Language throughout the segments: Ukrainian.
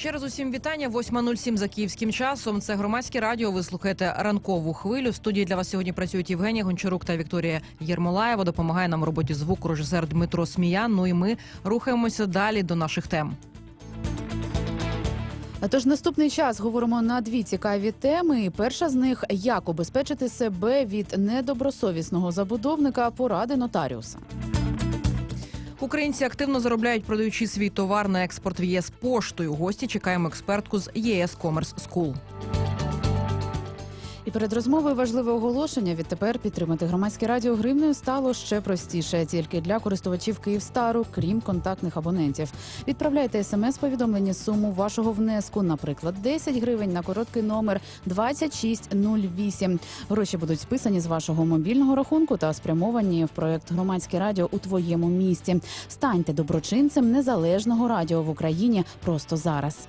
Ще раз усім вітання. 8.07 за київським часом. Це громадське радіо. Ви слухаєте ранкову хвилю. В студії для вас сьогодні працюють Євгенія Гончарук та Вікторія Єрмолаєва. Допомагає нам у роботі звукорежисер Дмитро Сміян. Ну і ми рухаємося далі до наших тем. Тож наступний час говоримо на дві цікаві теми. Перша з них як убезпечити себе від недобросовісного забудовника поради нотаріуса. Українці активно заробляють, продаючи свій товар на експорт в ЄС поштою. Гості чекаємо експертку з ЄС Commerce School. І перед розмовою важливе оголошення. Відтепер підтримати громадське радіо гривнею стало ще простіше тільки для користувачів Київстару, крім контактних абонентів. Відправляйте смс-повідомлення суму вашого внеску, наприклад, 10 гривень на короткий номер 2608. Гроші будуть списані з вашого мобільного рахунку та спрямовані в проект Громадське радіо у твоєму місті. Станьте доброчинцем незалежного радіо в Україні просто зараз.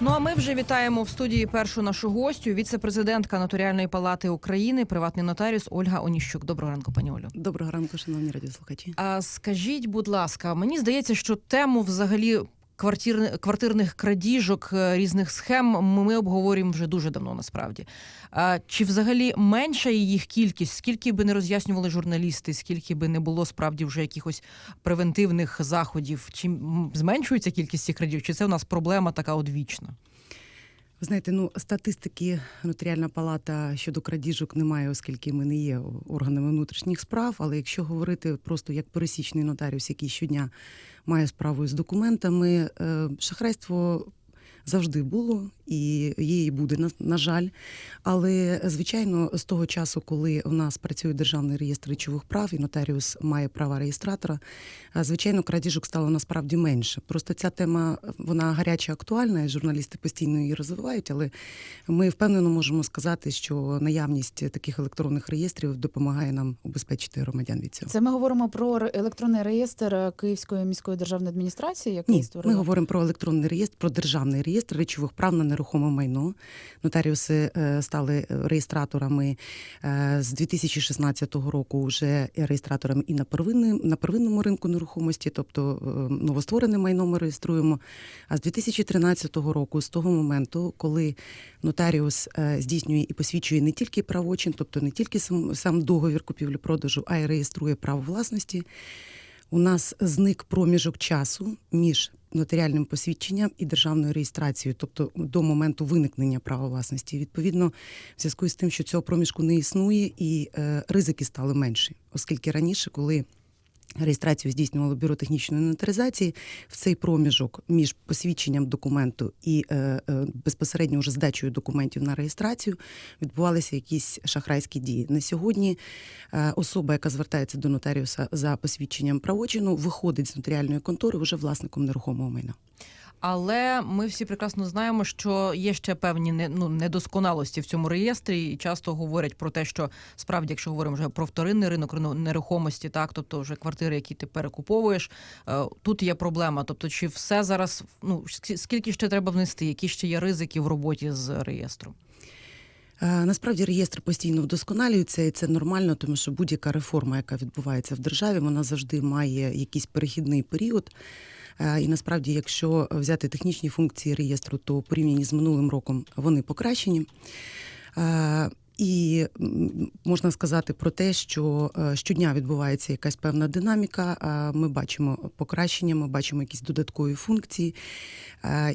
Ну а ми вже вітаємо в студії першу нашу гостю, віце-президентка Нотаріальної палати України, приватний нотаріус Ольга Оніщук. Доброго ранку, пані Олю. Доброго ранку, шановні радіослухачі. А скажіть, будь ласка, мені здається, що тему взагалі. Квартир, квартирних крадіжок е, різних схем ми обговорюємо вже дуже давно. Насправді чи взагалі менша їх кількість, скільки би не роз'яснювали журналісти, скільки би не було справді вже якихось превентивних заходів, чи зменшується кількість цих крадіжок, чи це у нас проблема така одвічна? Ви знаєте, ну статистики нотаріальна палата щодо крадіжок немає, оскільки ми не є органами внутрішніх справ. Але якщо говорити просто як пересічний нотаріус, який щодня має справу з документами, е, шахрайство. Завжди було і і буде на, на жаль. Але звичайно, з того часу, коли у нас працює державний реєстр речових прав і нотаріус має права реєстратора, звичайно, крадіжок стало насправді менше. Просто ця тема вона гаряча, актуальна, і журналісти постійно її розвивають. Але ми впевнено можемо сказати, що наявність таких електронних реєстрів допомагає нам убезпечити громадян від цього. Це ми говоримо про електронний реєстр Київської міської державної адміністрації, який Ні, ми говоримо про електронний реєстр, про державний реєстр речових прав на нерухоме майно. Нотаріуси е, стали реєстраторами е, з 2016 року, вже реєстраторами і на первинному, на первинному ринку нерухомості, тобто е, новостворене майно ми реєструємо. А з 2013 року, з того моменту, коли нотаріус здійснює і посвідчує не тільки правочин, тобто не тільки сам, сам договір купівлі-продажу, а й реєструє право власності. У нас зник проміжок часу між нотаріальним посвідченням і державною реєстрацією, тобто до моменту виникнення права власності. Відповідно, в зв'язку з тим, що цього проміжку не існує, і е, ризики стали менші, оскільки раніше, коли Реєстрацію здійснювало бюро технічної інвентаризації в цей проміжок між посвідченням документу і е, е, безпосередньо вже здачею документів на реєстрацію відбувалися якісь шахрайські дії. На сьогодні е, особа, яка звертається до нотаріуса за посвідченням правочину, виходить з нотаріальної контори вже власником нерухомого майна. Але ми всі прекрасно знаємо, що є ще певні не- ну, недосконалості в цьому реєстрі, і часто говорять про те, що справді, якщо говоримо вже про вторинний ринок ринок нерухомості, так тобто вже квартири, які ти перекуповуєш, е, тут є проблема. Тобто, чи все зараз ну скільки ще треба внести, які ще є ризики в роботі з реєстром? Е, Насправді реєстр постійно вдосконалюється, і це нормально, тому що будь-яка реформа, яка відбувається в державі, вона завжди має якийсь перехідний період. Е, І насправді, якщо взяти технічні функції реєстру, то порівняні з минулим роком вони покращені. Е, І можна сказати про те, що е, щодня відбувається якась певна динаміка. Ми бачимо покращення, ми бачимо якісь додаткові функції.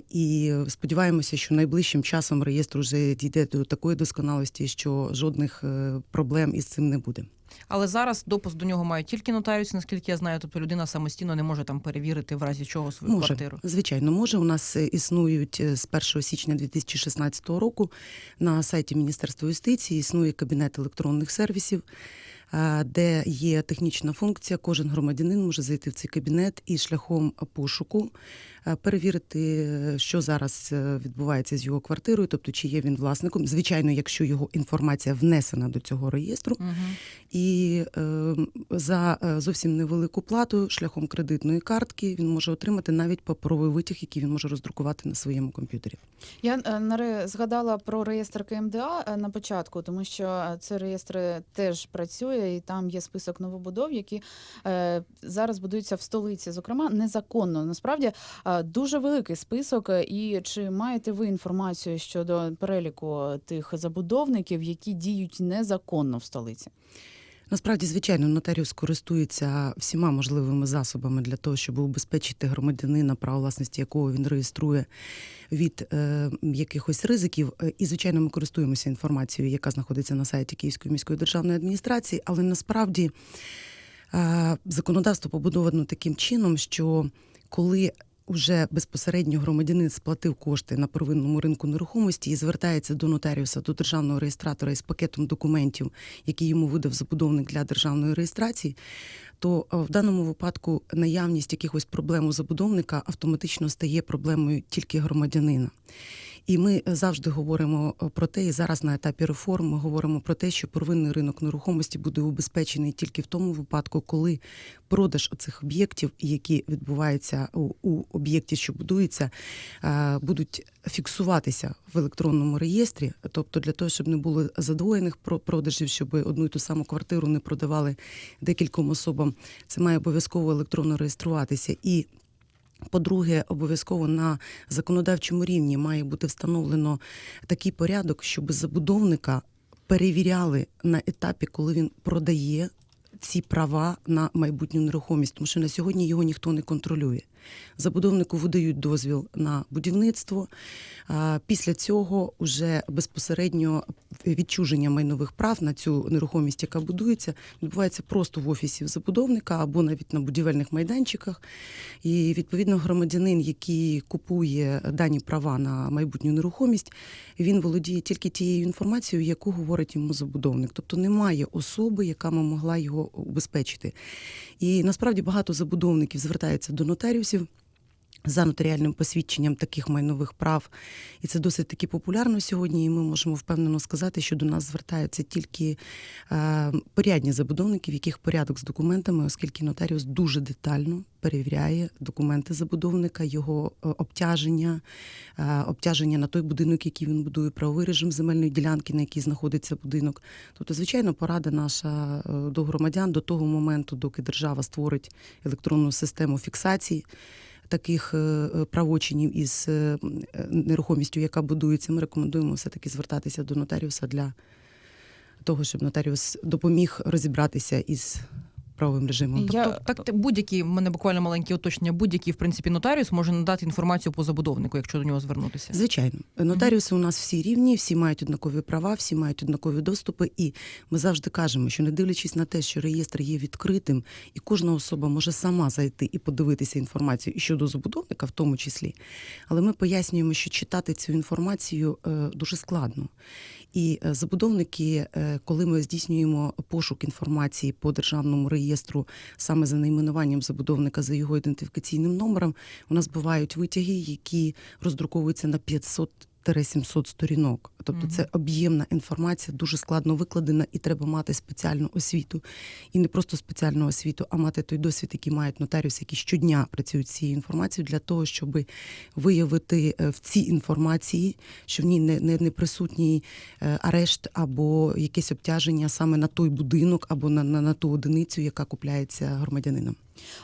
І сподіваємося, що найближчим часом реєстр вже дійде до такої досконалості, що жодних проблем із цим не буде. Але зараз допуск до нього мають тільки нотаріуси, наскільки я знаю. Тобто людина самостійно не може там перевірити в разі чого свою Може, квартиру. звичайно, може. У нас е, існують е, з 1 січня 2016 року на сайті Міністерства юстиції існує кабінет електронних сервісів, е, де є технічна функція. Кожен громадянин може зайти в цей кабінет і шляхом пошуку перевірити, що зараз відбувається з його квартирою, тобто чи є він власником. Звичайно, якщо його інформація внесена до цього реєстру. Угу. І е, за е, зовсім невелику плату шляхом кредитної картки він може отримати навіть паперовий витяг, який він може роздрукувати на своєму комп'ютері. Я е, наре згадала про реєстр КМДА на початку, тому що е, цей реєстр теж працює, і там є список новобудов, які зараз будуються в столиці, зокрема незаконно. Насправді дуже великий список. І чи маєте ви інформацію щодо переліку тих забудовників, які діють незаконно в столиці? Насправді, звичайно, нотаріус користується всіма можливими засобами для того, щоб убезпечити громадянина, право власності якого він реєструє від е, якихось ризиків. Е, І, звичайно, ми користуємося інформацією, яка знаходиться на сайті Київської міської державної адміністрації, але насправді е, законодавство побудовано таким чином, що коли Уже безпосередньо громадянин сплатив кошти на первинному ринку нерухомості і звертається до нотаріуса, до державного реєстратора із пакетом документів, які йому видав забудовник для державної реєстрації, то е, в даному випадку наявність якихось проблем у забудовника автоматично стає проблемою тільки громадянина. І ми завжди говоримо е, про те, і зараз на етапі реформ ми говоримо про те, що первинний ринок нерухомості буде убезпечений тільки в тому випадку, коли продаж оцих об'єктів, які відбуваються у, у об'єкті, що будується, е, будуть фіксуватися в електронному реєстрі, тобто для того, щоб не було задвоєних про- продажів, щоб одну і ту саму квартиру не продавали декільком особам. Це має обов'язково електронно реєструватися і. По-друге, обов'язково на законодавчому рівні має бути встановлено такий порядок, щоб забудовника перевіряли на етапі, коли він продає ці права на майбутню нерухомість, тому що на сьогодні його ніхто не контролює. Забудовнику видають дозвіл на будівництво. Після цього вже безпосередньо відчуження майнових прав на цю нерухомість, яка будується, відбувається просто в офісі забудовника або навіть на будівельних майданчиках. І відповідно громадянин, який купує дані права на майбутню нерухомість, він володіє тільки тією інформацією, яку говорить йому забудовник. Тобто немає особи, яка могла його убезпечити. І насправді багато забудовників звертаються до нотаріусів. sociaux. За нотаріальним посвідченням таких майнових прав, і це досить таки популярно сьогодні. І ми можемо впевнено сказати, що до нас звертаються tільки е, порядні забудовники, в яких порядок з документами, оскільки нотаріус дуже детально перевіряє документи забудовника, його е, обтяження, е, обтяження на той будинок, який він будує, правовий режим земельної ділянки, на якій знаходиться будинок. Тобто, звичайно, порада наша до громадян до того моменту, доки держава створить електронну систему фіксації. Таких е, е, правочинів із е, нерухомістю, яка будується, ми рекомендуємо все-таки звертатися до нотаріуса для того, щоб нотаріус допоміг розібратися із правовим режимом. Я- Тобто, так будь-який в мене буквально маленьке уточнення. Будь-який в принципі нотаріус може надати інформацію по забудовнику, якщо до нього звернутися. Звичайно, нотаріуси у нас всі рівні, всі мають однакові права, всі мають однакові доступи. І ми завжди кажемо, що не дивлячись на те, що реєстр є відкритим, і кожна особа може сама зайти і подивитися інформацію і щодо забудовника, в тому числі. Але ми пояснюємо, що читати цю інформацію е, дуже складно. І е, забудовники, е, коли ми здійснюємо пошук інформації по державному реєстру саме за найменуванням забудовника за його ідентифікаційним номером, у нас бувають витяги, які роздруковуються на 500 700 сторінок. Тобто це об'ємна інформація, дуже складно викладена, і треба мати спеціальну освіту. І не просто спеціальну освіту, а мати той досвід, який мають нотаріуси, які щодня працюють з цією інформацією, для того, щоб виявити е, в цій інформації, що в ній не, не, не присутній е, арешт або якесь обтяження саме на той будинок або на, на, на ту одиницю, яка купляється громадянином.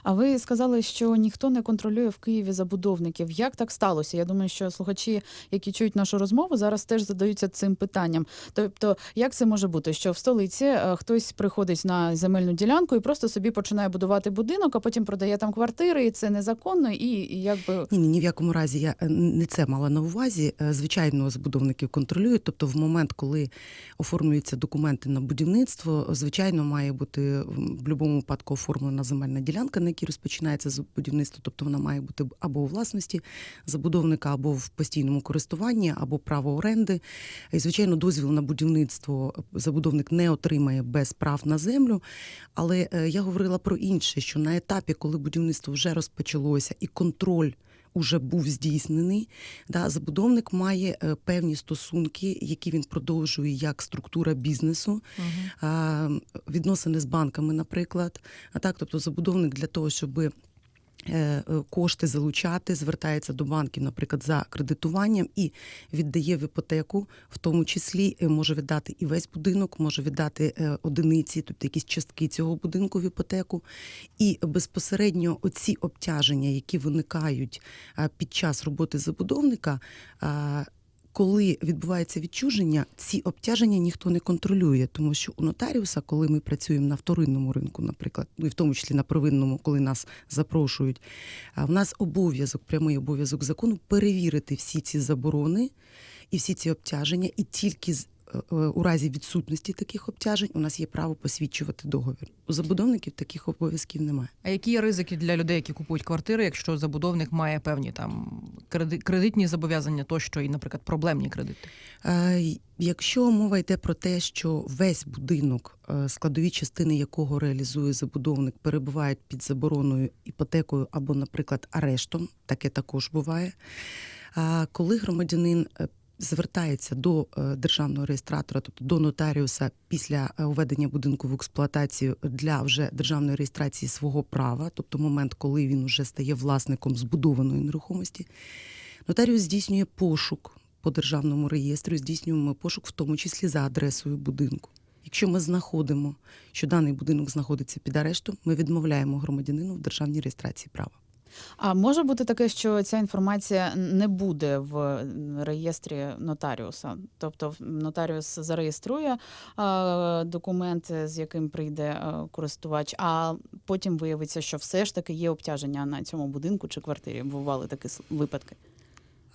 А ви сказали, що ніхто не контролює в Києві забудовників. Як так сталося? Я думаю, що слухачі, які чують нашу розмову, зараз теж задаються цим питанням. Тобто, як це може бути, що в столиці е, хтось приходить на земельну ділянку і просто собі починає будувати будинок, а потім продає там квартири, і це незаконно, і, якби Ні, ні, ні в якому разі я е, не це мала на увазі. Е, Звичайно, забудовників контролюють. Тобто, в момент, коли оформлюються документи на будівництво, звичайно, має бути в будь-якому випадку оформлена земельна ділянка, на якій розпочинається будівництво. Тобто вона має бути або у власності забудовника, або в постійному користуванні, або право оренди. І, звичайно, дозвіл на будівництво забудовник не отримає без прав на землю. Але е, я говорила про інше, що на етапі, коли будівництво вже розпочалося, і контроль уже був здійснений. Да, забудовник має е, певні стосунки, які він продовжує як структура бізнесу, а, відносини з банками, наприклад. А так, тобто забудовник для того, щоб кошти залучати, звертається до банків, наприклад, за кредитуванням і віддає в іпотеку, в тому числі е, може віддати і весь будинок, може віддати е, одиниці, тобто якісь частки цього будинку в іпотеку. І безпосередньо оці обтяження, які виникають під час роботи забудовника. Коли відбувається відчуження, ці обтяження ніхто не контролює, тому що у нотаріуса, коли ми працюємо на вторинному ринку, наприклад, ну і в тому числі на первинному, коли нас запрошують, в нас обов'язок, прямий обов'язок закону перевірити всі ці заборони і всі ці обтяження, і тільки з у разі відсутності таких обтяжень у нас є право посвідчувати договір. У забудовників таких обов'язків немає. А які є ризики для людей, які купують квартири, якщо забудовник має певні там креди- кредитні зобов'язання, тощо і, наприклад, проблемні кредити? Е, Якщо мова йде про те, що весь будинок, е, складові частини якого реалізує забудовник, перебувають під забороною іпотекою або, наприклад, арештом, таке також буває. А коли громадянин е, звертається до е, державного реєстратора, тобто до нотаріуса після е, введення будинку в експлуатацію для вже державної реєстрації свого права, тобто момент, коли він вже стає власником збудованої нерухомості, нотаріус здійснює пошук по державному реєстру, здійснюємо пошук, в тому числі за адресою будинку. Якщо ми знаходимо, що даний будинок знаходиться під арештом, ми відмовляємо громадянину в державній реєстрації права. А може бути таке, що ця інформація не буде в реєстрі нотаріуса. Тобто нотаріус зареєструє а, документ, з яким прийде а, користувач, а потім виявиться, що все ж таки є обтяження на цьому будинку чи квартирі. Бували такі випадки.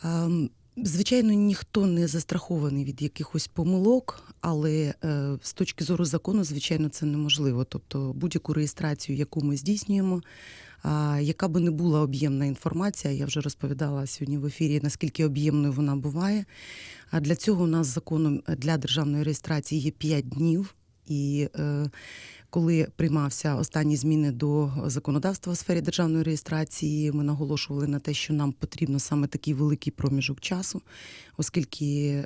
Ем, Звичайно, ніхто не застрахований від якихось помилок, але е, з точки зору закону, звичайно, це неможливо. Тобто будь-яку реєстрацію, яку ми здійснюємо, яка би не була об'ємна інформація, я вже розповідала сьогодні в ефірі, наскільки об'ємною вона буває. А для цього у нас законом е, для державної реєстрації є 5 днів. І е, коли приймався останні зміни до законодавства у сфері державної реєстрації, ми наголошували на те, що нам потрібно саме такий великий проміжок часу, оскільки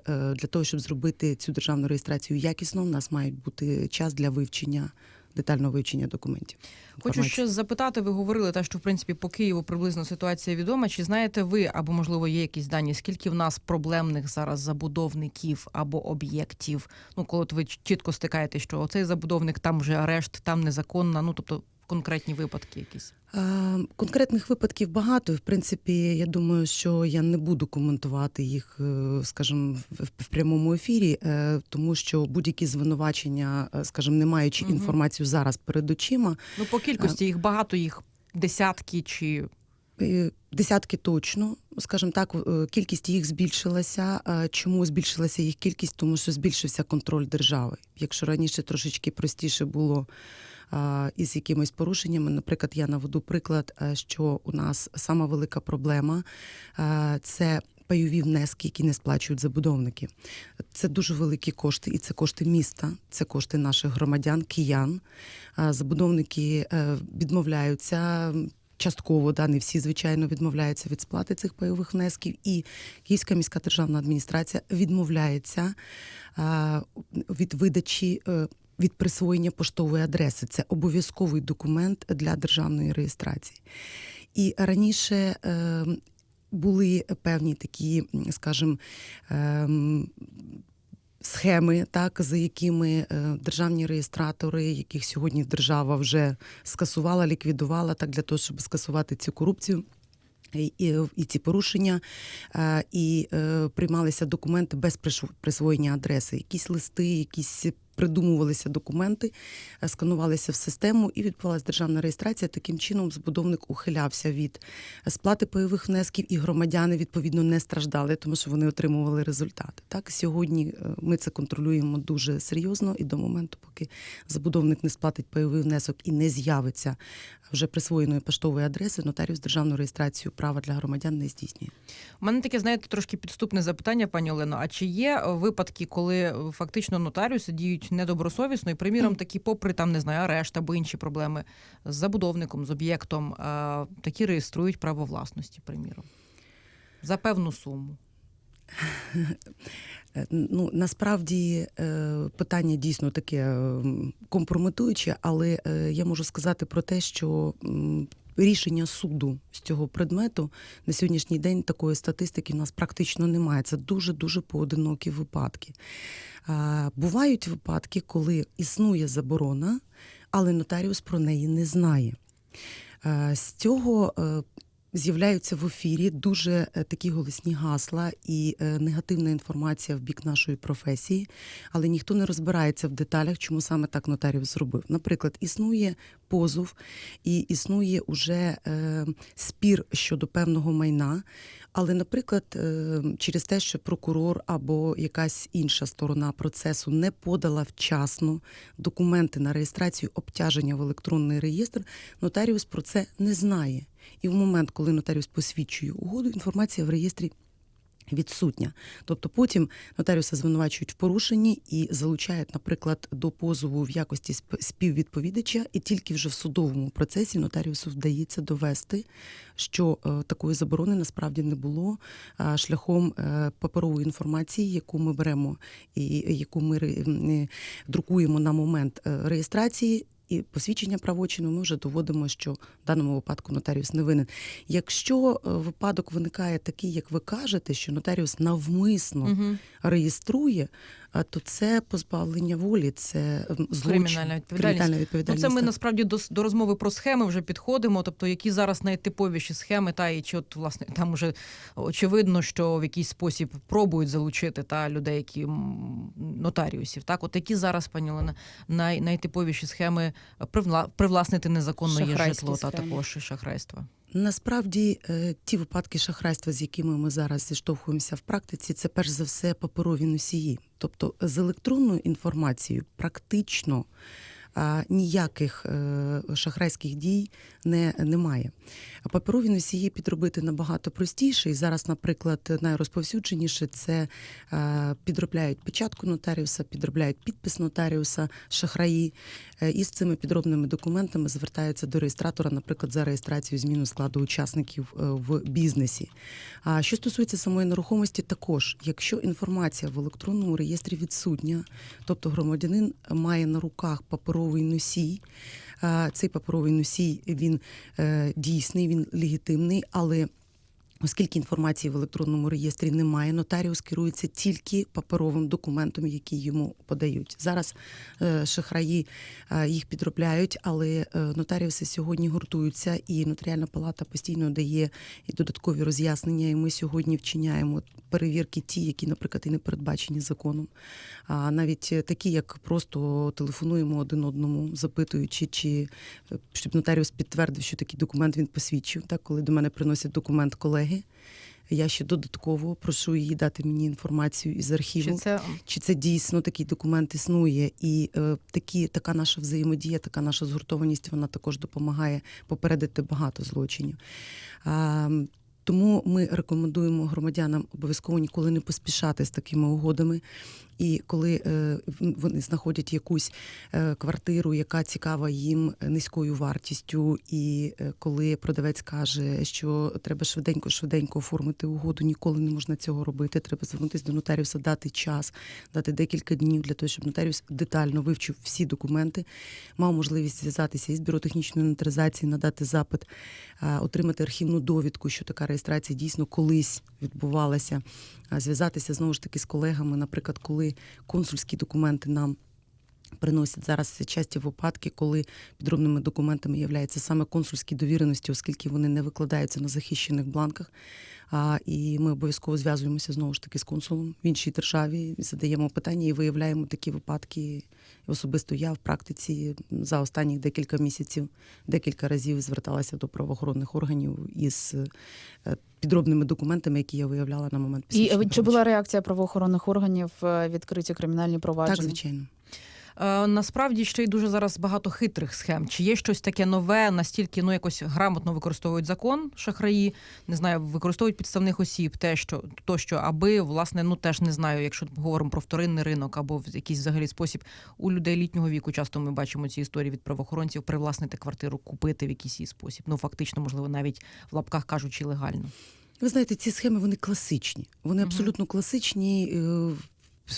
е, для того, щоб зробити цю державну реєстрацію якісно, у нас має бути час для вивчення. Детального вивчення документів. Хочу ще запитати. Ви говорили те, що в принципі по Києву приблизно ситуація відома. Чи знаєте ви або можливо є якісь дані? Скільки в нас проблемних зараз забудовників або об'єктів? Ну, коли от ви чітко стикаєте, що оцей забудовник там вже арешт, там незаконна. Ну тобто конкретні випадки якісь. Е, Конкретних випадків багато. В принципі, я думаю, що я не буду коментувати їх, е, скажімо, в, прямому ефірі, е, тому що будь-які звинувачення, скажімо, не маючи Мгм. інформацію зараз перед очима, Ну по кількості їх багато, їх десятки чи Десятки точно, скажімо так, кількість їх збільшилася. Чому збільшилася їх кількість? Тому що збільшився контроль держави. Якщо раніше трошечки простіше було із якимись порушеннями, наприклад, я наведу приклад, е, що у нас сама велика проблема е, це. Пайові внески, які не сплачують забудовники, це дуже великі кошти, і це кошти міста, це кошти наших громадян, киян. Забудовники е, відмовляються частково, да, не всі, звичайно, відмовляються від сплати цих пайових внесків. І Київська міська державна адміністрація відмовляється від видачі. Від присвоєння поштової адреси це обов'язковий документ для державної реєстрації. І раніше е, були певні такі, скажімо, ем, схеми, так, за якими е, державні реєстратори, яких сьогодні держава вже скасувала, ліквідувала, так для того, щоб скасувати цю корупцію. І, і, ці порушення, е, і е, приймалися документи без присвоєння адреси, якісь листи, якісь придумувалися документи, е, сканувалися в систему і відбувалася державна реєстрація. Таким чином забудовник ухилявся від сплати пайових внесків, і громадяни відповідно не страждали, тому що вони отримували результати. Так сьогодні е, ми це контролюємо дуже серйозно, і до моменту, поки забудовник не сплатить пайовий внесок і не з'явиться вже присвоєної поштової адреси, нотаріус державну реєстрацію права для громадян не здійснює. У мене таке, знаєте, трошки підступне запитання, пані Олено. А чи є е, випадки, коли е, фактично нотаріуси діють недобросовісно, і приміром, такі, попри там не знаю, арешт або інші проблеми з забудовником, з об'єктом, е, такі реєструють право власності, приміром? за певну суму. Ну насправді е, питання дійсно таке компрометуюче, але е, я можу сказати про те, що рішення суду з цього предмету на сьогоднішній день такої статистики в нас практично немає. Це дуже дуже поодинокі випадки. Бувають випадки, коли існує заборона, але нотаріус про неї не знає. З цього е, з'являються в ефірі дуже е, такі голосні гасла і е, негативна інформація в бік нашої професії, але ніхто не розбирається в деталях, чому саме так нотаріус зробив. Наприклад, існує позов і існує уже е, спір щодо певного майна. Але, наприклад, через те, що прокурор або якась інша сторона процесу не подала вчасно документи на реєстрацію обтяження в електронний реєстр, нотаріус про це не знає. І в момент, коли нотаріус посвідчує угоду, інформація в реєстрі відсутня. Тобто потім нотаріуса звинувачують в порушенні і залучають, наприклад, до позову в якості сп- співвідповідача, і тільки вже в судовому процесі нотаріусу вдається довести, що е, такої заборони насправді не було шляхом е, паперової інформації, яку ми беремо і яку ми е, друкуємо на момент реєстрації. І посвідчення правочину ми вже доводимо, що в даному випадку нотаріус не винен. Якщо е, випадок виникає такий, як ви кажете, що нотаріус навмисно Угу. реєструє, то це позбавлення волі, це злочин, Кримінальна відповідальність. кримінальна Ну, це ми так. насправді до, до розмови про схеми вже підходимо. Тобто, які зараз найтиповіші схеми, та і чи от власне там уже очевидно, що в якийсь спосіб пробують залучити та людей, які нотаріусів. Так, от які зараз, пані Олена, най, найтиповіші схеми привла, привласнити незаконно є житло та також шахрайства. Насправді е, ті випадки шахрайства, з якими ми зараз зіштовхуємося в практиці, це перш за все паперові носії. Тобто з електронною інформацією практично а, ніяких е, шахрайських дій не, немає. Паперові носії підробити набагато простіше. І зараз, наприклад, найрозповсюдженіше це е, підробляють печатку нотаріуса, підробляють підпис нотаріуса, шахраї. Е, І з цими підробними документами звертаються до реєстратора, наприклад, за реєстрацію зміну складу учасників в бізнесі. А що стосується самої нерухомості, також, якщо інформація в електронному реєстрі відсутня, тобто громадянин має на руках паперовий носій. Цей паперовий носій він е, дійсний, він легітимний, але Оскільки інформації в електронному реєстрі немає, нотаріус керується тільки паперовим документом, який йому подають. Зараз е, шахраї е, їх підробляють, але е, нотаріуси сьогодні гуртуються, і нотаріальна палата постійно дає додаткові роз'яснення. І ми сьогодні вчиняємо перевірки, ті, які, наприклад, і не передбачені законом. А навіть такі, як просто телефонуємо один одному, запитуючи, чи щоб нотаріус підтвердив, що такий документ він посвідчив. Так, коли до мене приносять документ колеги, я ще додатково прошу її дати мені інформацію із архіву. Чи це Чи це дійсно такий документ існує, і е, такі, така наша взаємодія, така наша згуртованість, вона також допомагає попередити багато злочинів. Е, тому ми рекомендуємо громадянам обов'язково ніколи не поспішати з такими угодами. І коли е, вони знаходять якусь е, квартиру, яка цікава їм низькою вартістю, і е, коли продавець каже, що треба швиденько, швиденько оформити угоду, ніколи не можна цього робити. Треба звернутися до нотаріуса, дати час, дати декілька днів для того, щоб нотаріус детально вивчив всі документи, мав можливість зв'язатися із бюро технічної інвентаризації, надати запит, отримати архівну довідку, що така реєстрація дійсно колись відбувалася, зв'язатися знову ж таки з колегами, наприклад, коли консульські документи нам. Приносять зараз часті випадки, коли підробними документами являються саме консульські довіреності, оскільки вони не викладаються на захищених бланках. А, і ми обов'язково зв'язуємося знову ж таки з консулом в іншій державі, задаємо питання і виявляємо такі випадки. Особисто я в практиці за останні декілька місяців декілька разів зверталася до правоохоронних органів із е, підробними документами, які я виявляла на момент І е, чи була реакція правоохоронних органів е, відкриті кримінальні провадження? так, звичайно. Е, Насправді ще й дуже зараз багато хитрих схем. Чи є щось таке нове, настільки ну якось грамотно використовують закон шахраї, не знаю, використовують підставних осіб, те, що то, що аби власне, ну теж не знаю, якщо говоримо про вторинний ринок або в якийсь взагалі спосіб у людей літнього віку. Часто ми бачимо ці історії від правоохоронців привласнити квартиру, купити в якийсь її спосіб. Ну фактично, можливо, навіть в лапках кажучи, легально. Ви знаєте, ці схеми вони класичні. Вони абсолютно класичні.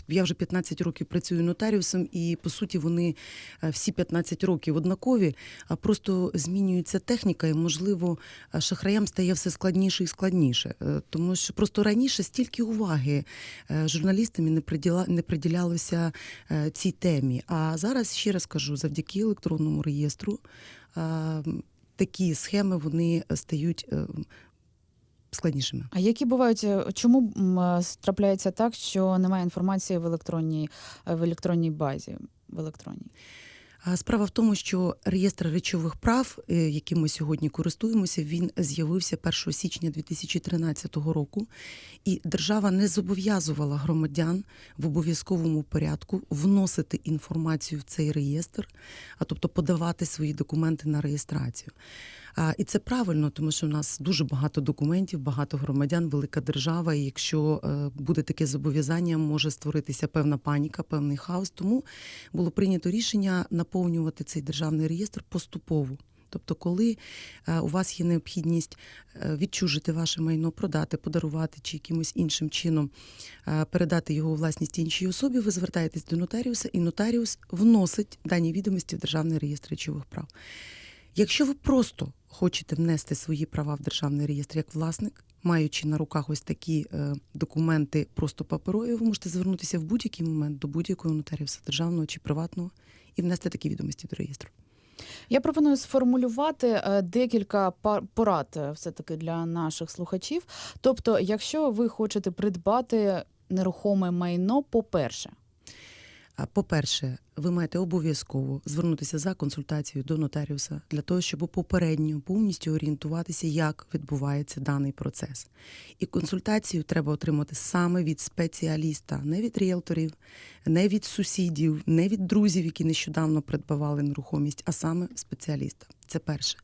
Я вже 15 років працюю нотаріусом, і по суті вони всі 15 років однакові, а просто змінюється техніка, і можливо е, шахраям стає все складніше і складніше. Е, Тому що просто раніше стільки уваги е, журналістами не приділа не приділялося цій темі. А зараз ще раз кажу, завдяки електронному реєстру такі схеми вони стають е, складнішими. А які бувають, е, чому е, трапляється так, що немає інформації в електронній е, в електронній базі? В електронній Справа в тому, що реєстр речових прав, яким ми сьогодні користуємося, він з'явився 1 січня 2013 року, і держава не зобов'язувала громадян в обов'язковому порядку вносити інформацію в цей реєстр, а тобто подавати свої документи на реєстрацію. І це правильно, тому що в нас дуже багато документів, багато громадян, велика держава. І якщо е, буде таке зобов'язання, може створитися певна паніка, певний хаос. Тому було прийнято рішення наповнювати цей державний реєстр поступово. Тобто, коли е, у вас є необхідність е, відчужити ваше майно, продати, подарувати чи якимось іншим чином передати його у власність іншій особі, ви звертаєтесь до нотаріуса, і нотаріус вносить дані відомості в державний реєстр речових прав. Якщо ви просто хочете внести свої права в державний реєстр як власник, маючи на руках ось такі е, документи просто паперові, ви можете звернутися в будь-який момент до будь-якого нотаріуса державного чи приватного і внести такі відомості до реєстру. Я пропоную сформулювати е, декілька порад е, все-таки для наших слухачів. Тобто, якщо ви хочете придбати нерухоме майно, по-перше, А, По-перше, ви маєте обов'язково звернутися за консультацією до нотаріуса для того, щоб попередньо повністю орієнтуватися, як відбувається даний процес. І консультацію треба отримати саме від спеціаліста, не від ріелторів, не від сусідів, не від друзів, які нещодавно придбавали нерухомість, а саме спеціаліста. Це перше.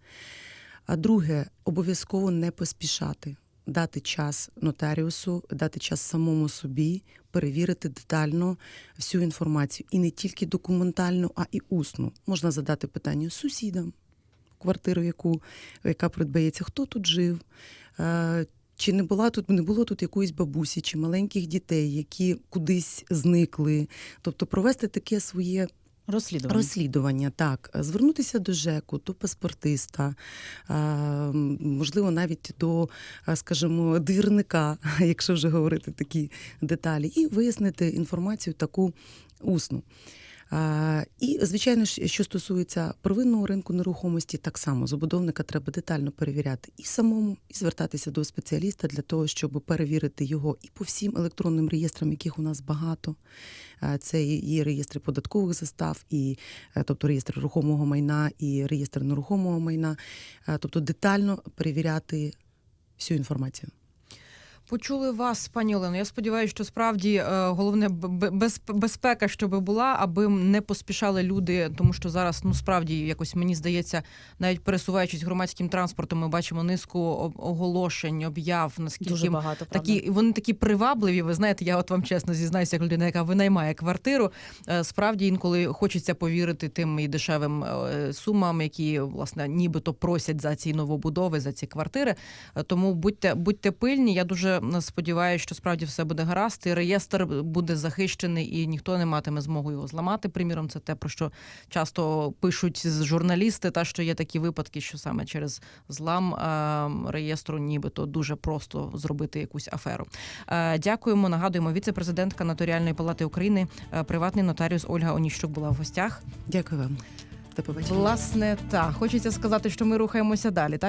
А друге, обов'язково не поспішати. Дати час нотаріусу, дати час самому собі, перевірити детально всю інформацію. І не тільки документальну, а і усну. Можна задати питання сусідам, квартиру, яку, яка придбається, хто тут жив, е, чи не була тут, не було тут якоїсь бабусі чи маленьких дітей, які кудись зникли. Тобто провести таке своє розслідування. Розслідування, так. Звернутися до ЖЕКу, до паспортиста, можливо, навіть до, а, скажімо, двірника, якщо вже говорити такі деталі, і вияснити інформацію таку усну. І, звичайно що стосується первинного ринку нерухомості, так само забудовника треба детально перевіряти і самому, і звертатися до спеціаліста для того, щоб перевірити його і по всім електронним реєстрам, яких у нас багато. Це і реєстри податкових застав, і е, тобто реєстр рухомого майна, і реєстр нерухомого майна, тобто детально перевіряти всю інформацію. Почули вас, пані Олено. Я сподіваюся, що справді е, головне безпека, щоб була, аби не поспішали люди, тому що зараз ну справді якось мені здається, навіть пересуваючись громадським транспортом, ми бачимо низку оголошень, об'яв, наскільки Дуже багато правда. Такі вони такі привабливі. Ви знаєте, я от вам чесно зізнаюся, як людина, яка винаймає квартиру. е, Справді інколи хочеться повірити тим і дешевим е, сумам, які власне нібито просять за ці новобудови, за ці квартири. Тому будьте будьте пильні. Я дуже м, сподіваюся, що справді все буде гаразд. І реєстр буде захищений, і ніхто не матиме змогу його зламати. Приміром, це те про що часто пишуть журналісти, та що є такі випадки, що саме через злам е, реєстру, нібито дуже просто зробити якусь аферу. Е, Дякуємо. Нагадуємо, віце-президентка Нотаріальної палати України, е, приватний нотаріус Ольга Оніщук була в гостях. Дякую вам. До побачення. Власне, так хочеться сказати, що ми рухаємося далі. Та